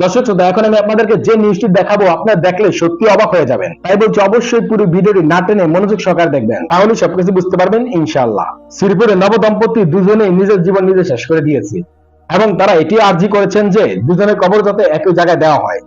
দর্শক শ্রোতা, এখন আমি আপনাদেরকে যে নিউজটি দেখাবো, আপনারা দেখলে সত্যি অবাক হয়ে যাবেন। তাই বলছি, অবশ্যই পুরো ভিডিওটি না টেনে মনোযোগ সহকারে দেখবেন। তাহলে সবকিছু বুঝতে পারবেন, ইনশাআল্লাহ। শ্রীপুরে নবদম্পতি দুজনেই নিজের জীবন নিজে শেষ করে দিয়েছে। এবং তারা এটি আর্জি করেছেন যে, দুজনের কবর যাতে একই জায়গায় দেওয়া হয়।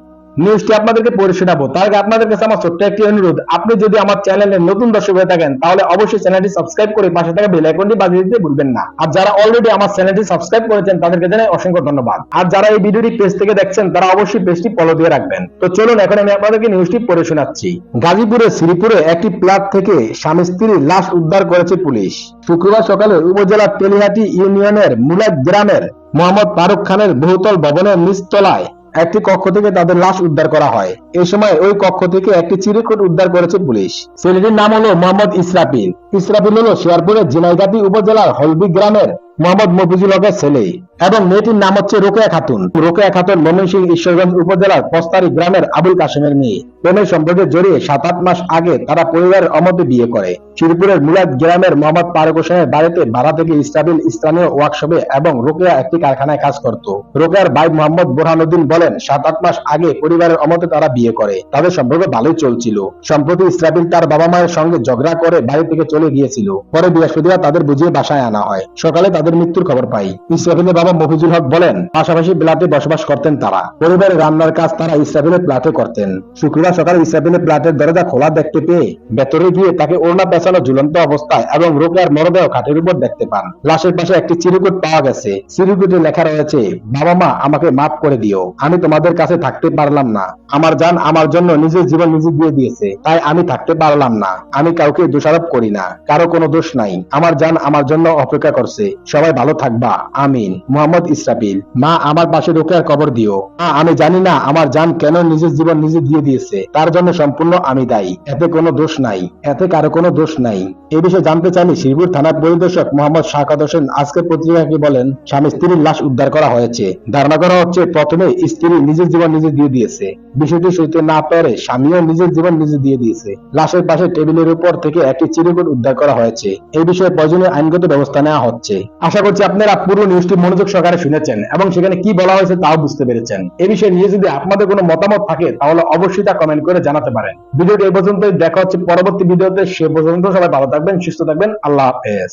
নিউজটি আপনাদেরকে পড়ে শোনাবো। তার আগে আপনাদের কাছে আমার ছোট্ট একটি অনুরোধ। আপনি যদি আমার চ্যানেলে নতুন দর্শক হয়ে থাকেন, তাহলে অবশ্যই চ্যানেলটি সাবস্ক্রাইব করে পাশে থাকা বেল আইকনটি বাজিয়ে দিতে ভুলবেন না। আর যারা অলরেডি আমার চ্যানেলটি সাবস্ক্রাইব করেছেন, তাদেরকে জানাই অসংখ্য ধন্যবাদ। আর যারা এই ভিডিওটি পেজ থেকে দেখছেন, তারা অবশ্যই পেজটি ফলো দিয়ে রাখবেন। তো চলুন, এখন আমি আপনাদেরকে নিউজটি পড়ে শোনাচ্ছি। গাজীপুরের শ্রীপুরে একটি প্লাট থেকে স্বামী স্ত্রীর লাশ উদ্ধার করেছে পুলিশ। শুক্রবার সকালে উপজেলার তেলিহাটি ইউনিয়নের মুলাদ গ্রামের মোহাম্মদ ফারুক খানের বহুতল ভবনের নিচতলায় একটি কক্ষ থেকে তাদের লাশ উদ্ধার করা হয়। এই সময় ওই কক্ষ থেকে একটি চিরকুট উদ্ধার করেছে পুলিশ। ছেলেটির নাম হলো মোহাম্মদ ইসরাফিল। ইসরাফিল হলো শেয়ারপুরের জিনাইগাতি উপজেলার হলবি গ্রামের মোহাম্মদ মফিজুল হকের ছেলে এবং মেয়েটির নাম হচ্ছে রোকেয়া খাতুন। রোকেয়া খাতুন ময়মনসিংহ ঈশ্বরগঞ্জ উপজেলার পস্তারি গ্রামের আবুল কাশেমের মেয়ে। প্রেমের সম্পর্কে জড়িয়ে সাত আট মাস আগে তারা পরিবারের অমতে বিয়ে করে। শ্রীপুরের মুলাদ গ্রামের মোহাম্মদ পারুক হোসেনের বাড়িতে ভাড়া থেকে ইসরাবিল স্থানীয় ওয়ার্কশপে এবং রোকেয়া একটি কারখানায় কাজ করত। রোকেয়ার ভাই মোহাম্মদ বোরহানুদ্দিন বলেন সাত আট মাস আগে পরিবারের অমতে তারা বিয়ে করে। তাদের সম্পর্ক ভালোই চলছিল। সম্প্রতি ইসরাবিল তার বাবা মায়ের সঙ্গে ঝগড়া করে বাড়ি থেকে চলে গিয়েছিল। পরে বৃহস্পতিবার তাদের বুঝিয়ে বাসায় আনা হয়। সকালে তাদের মৃত্যুর খবর পাই। ইসরাফিলের বাবা মফিজুল হক বলেন, পাশাপাশি প্লাটে বসবাস করতেন তারা। পরিবারের রান্নার কাজ তারা ইসরাফিলের প্লাটে করতেন। শুক্রবার সকালে ইসরাফিলের প্লাটের দরজা খোলা দেখতে পেয়ে ভেতরে গিয়ে তাকে ওড়না পেছানো ঝুলন্ত অবস্থায় এবং রোকেয়ার মরদেহ খাটের উপর দেখতে পান। লাশের পাশে একটি চিরকুট পাওয়া গেছে। চিরকুটে লেখা রয়েছে, বাবা মা, আমাকে মাফ করে দিও। আমি তোমাদের কাছে থাকতে পারলাম না। আমার জান আমার জন্য নিজের জীবন নিজে দিয়ে দিয়েছে। তাই আমি থাকতে পারলাম না। আমি কাউকে দোষারোপ করি না। কারও কোনো দোষ নাই। আমার জান আমার জন্য অপেক্ষা করছে। সবাই ভালো থাকবা। আমিন। মোহাম্মদ ইসরাফিল, মা, আমার পাশে রোকেয়ার কবর দিও। মা, আমি জানি না আমার জান কেন নিজের জীবন নিজে দিয়ে দিয়েছে। তার জন্য সম্পূর্ণ আমি দায়ী। এতে কোনো দোষ নাই। এতে কারও কোনো দোষ নাই। এ বিষয়ে জানতে চাইলে শ্রীপুর থানার পরিদর্শক মোহাম্মদ শাকাত হোসেন আজকের পত্রিকাকে বলেন, স্বামী স্ত্রীর লাশ উদ্ধার করা হয়েছে। ধারণা করা হচ্ছে প্রথমে স্ত্রী নিজের জীবন নিজে দিয়ে দিয়েছে। বিষয়টি সইতে না পেরে স্বামীও নিজের জীবন নিজে দিয়ে দিয়েছে। লাশের পাশে টেবিলের উপর থেকে একটি চিরকুট উদ্ধার করা হয়েছে। এই বিষয়ে প্রয়োজনীয় আইনগত ব্যবস্থা নেওয়া হচ্ছে। আশা করছি আপনারা পুরো নিউজটি মনোযোগ সহকারে শুনেছেন এবং সেখানে কি বলা হয়েছে তাও বুঝতে পেরেছেন। এ বিষয়ে নিয়ে যদি আপনাদের কোনো মতামত থাকে, তাহলে অবশ্যই তা কমেন্ট করে জানাতে পারেন। ভিডিওটি এই পর্যন্তই। দেখা হচ্ছে পরবর্তী ভিডিওতে। সে পর্যন্ত সবাই ভালো থাকবেন, সুস্থ থাকবেন। আল্লাহ হাফেজ।